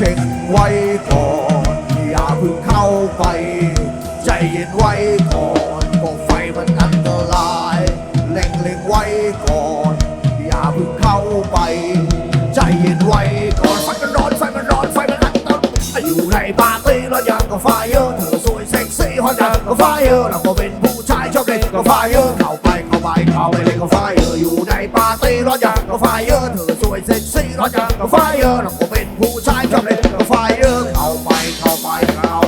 เช็คไว้ก่อนอย่าเพิ่งเข้าไป ใจเย็นไว้ก่อนเพราะไฟมันอันตรายเล็งเล็งไว้ก่อนอย่าเพิ่งเข้าไป ใจเย็นไว้ก่อนไฟมันร้อนไฟมันร้อนไฟมันอันตรายอยู่ในปาร์ตี้แล้วยังก็ไฟเยอะเธอสวยเซ็กซี่ฮอตยังก็ไฟเยอะเราก็เป็นผู้ชายชอบเล่นก็ไฟเยอะเข้าไปเข้าไปเข้าไปเล่นก็ไฟเยอะอยู่ในปาร์ตี้แล้วยังก็ไฟเยอะเธอสวยเซ็กซี่ฮอตยังก็ไฟเยอะเราก็เป็นผู้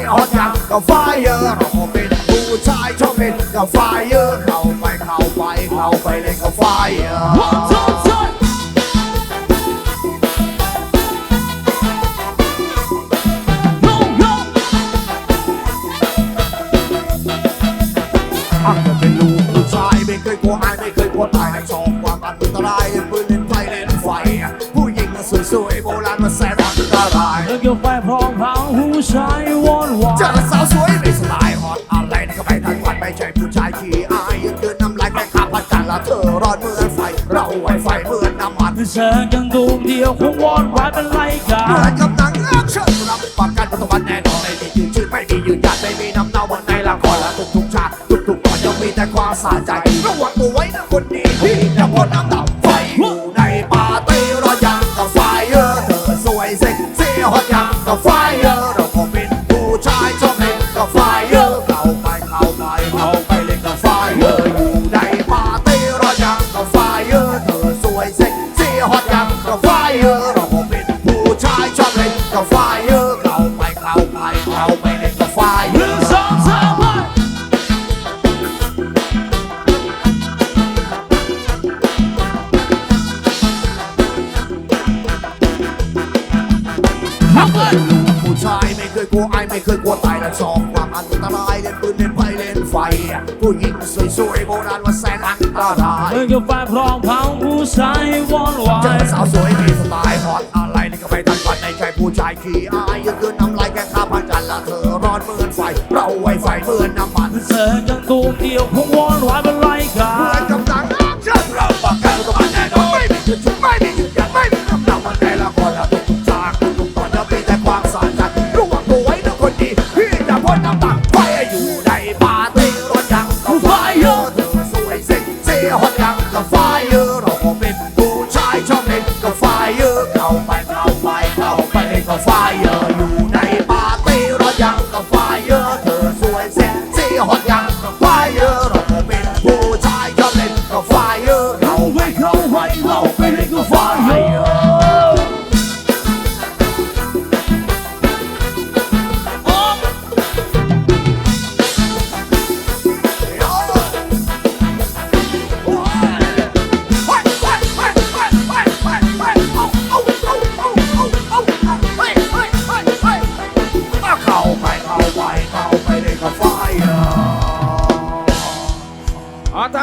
เซ็กซี่ฮอตยังก็ไฟเยอร์เราก็เป็นผู้ชายชอบเล่นก็ไฟเยอร์เข้าไปเข้าไปเข้าไปเล่นก็ไฟเยอร์ One, two, three. Go, go. อะจะเป็นลูกผู้ชายไม่เคยกลัวอายไม่เคยกลัวตายให้ชอบควา เราไวไฟเหมือนน้ำมันเธอกันดวงเดียวคงวอนวายเป็นไรกัเหมือนนกับหนังแอคชั่นรับประกันปัจจุบันแน่นอนไม่มียืนชื่อไม่มียืนยันไม่มีน้ำเน่าเหมือนในละครและทุกๆฉากทุกๆตอนยังมีแต่ความสะใจระวังตัวไว้นะคนดีที่จะพ่นน้ำเน่าไฟอยู่ในปาร์ตี้เรายังกับไฟเออเธอสวยเซ็กซี่ฮอตยังกับไฟ เออเธอสวยเซ็กซี่ฮอตยังกับไฟเออเราก็เป็นผู้ชายชอบเล่นกับไฟเออเข้าไปเข้าไปเข้าไปเล่นกับไฟเอหนึ่งอสองสามผู้ชายไม่เคยกลัวอายไม่เคยกลัวตายและชอบความอันตรายเล่นปืนเล่น ไฟเล่นไฟผู้หญิงสวยๆโบราณว่าแสนอันตรายเลิกยกไฟพร้อมเผาผู้ชายวอนวาเจอยสาวสวยมีสไตล์ฮอตอะไรนี่ก็ไม่ทันฝันในใจผู้ชายขี้อายยังเกินน้ำลายแค่ข้าพันกันละเธอร้อนเหมือนไฟ เราไวไฟเหมือนน้ำมันเธอกันดวงเดียวคงวอนวายเป็นไรกัเหมือน The fire.